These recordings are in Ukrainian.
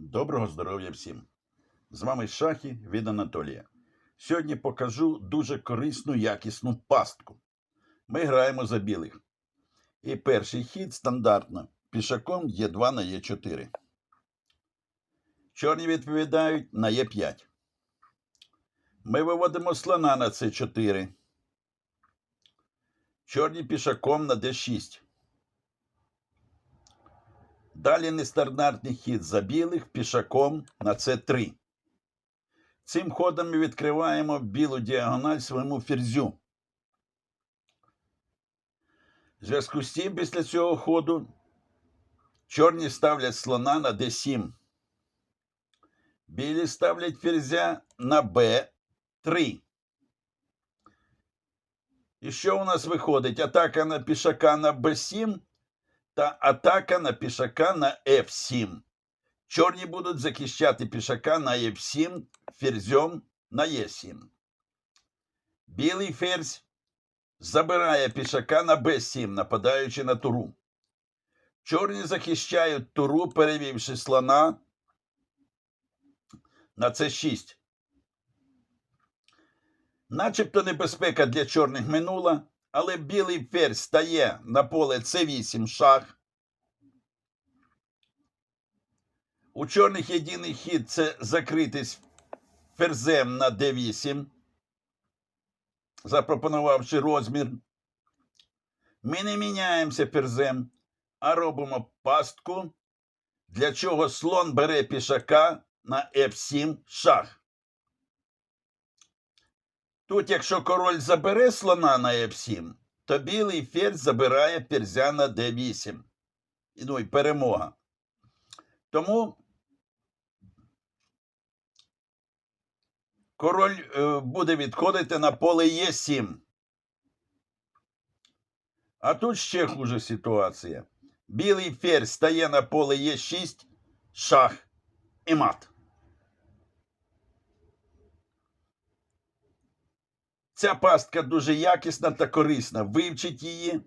Доброго здоров'я всім! З вами Шахі від Анатолія. Сьогодні покажу дуже корисну якісну пастку. Ми граємо за білих. І перший хід стандартно. Пішаком Е2 на Е4. Чорні відповідають на Е5. Ми виводимо слона на С4. Чорні пішаком на Д6. Далі нестандартний хід за білих пішаком на С3. Цим ходом ми відкриваємо білу діагональ своєму ферзю. В зв'язку з тим, після цього ходу чорні ставлять слона на d7. Білі ставлять ферзя на b3. І що у нас виходить? Атака на пішака на b7 та атака на пішака на f7. Чорні будуть захищати пішака на f7 ферзем на e7. Білий ферзь забирає пішака на b7, нападаючи на туру. Чорні захищають туру, перевівши слона на c6. Начебто небезпека для чорних минула, але білий ферзь стає на поле c8 шах. У чорних єдиний хід це закритись ферзем на d8, запропонувавши розмір. Ми не міняємося ферзем, а робимо пастку, для чого слон бере пішака на f7 шах. Тут, якщо король забере слона на f7, то білий ферзь забирає ферзя на d8. Ну і перемога. Тому король е, буде відходити на поле Е7. А тут ще хуже ситуація. Білий ферзь стає на поле Е6, шах і мат. Ця пастка дуже якісна та корисна. Вивчіть її,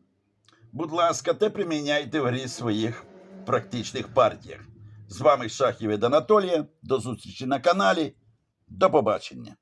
будь ласка, та приміняйте в грі своїх практичних партіях. З вами Шахів Анатолія. До зустрічі на каналі. До побачення.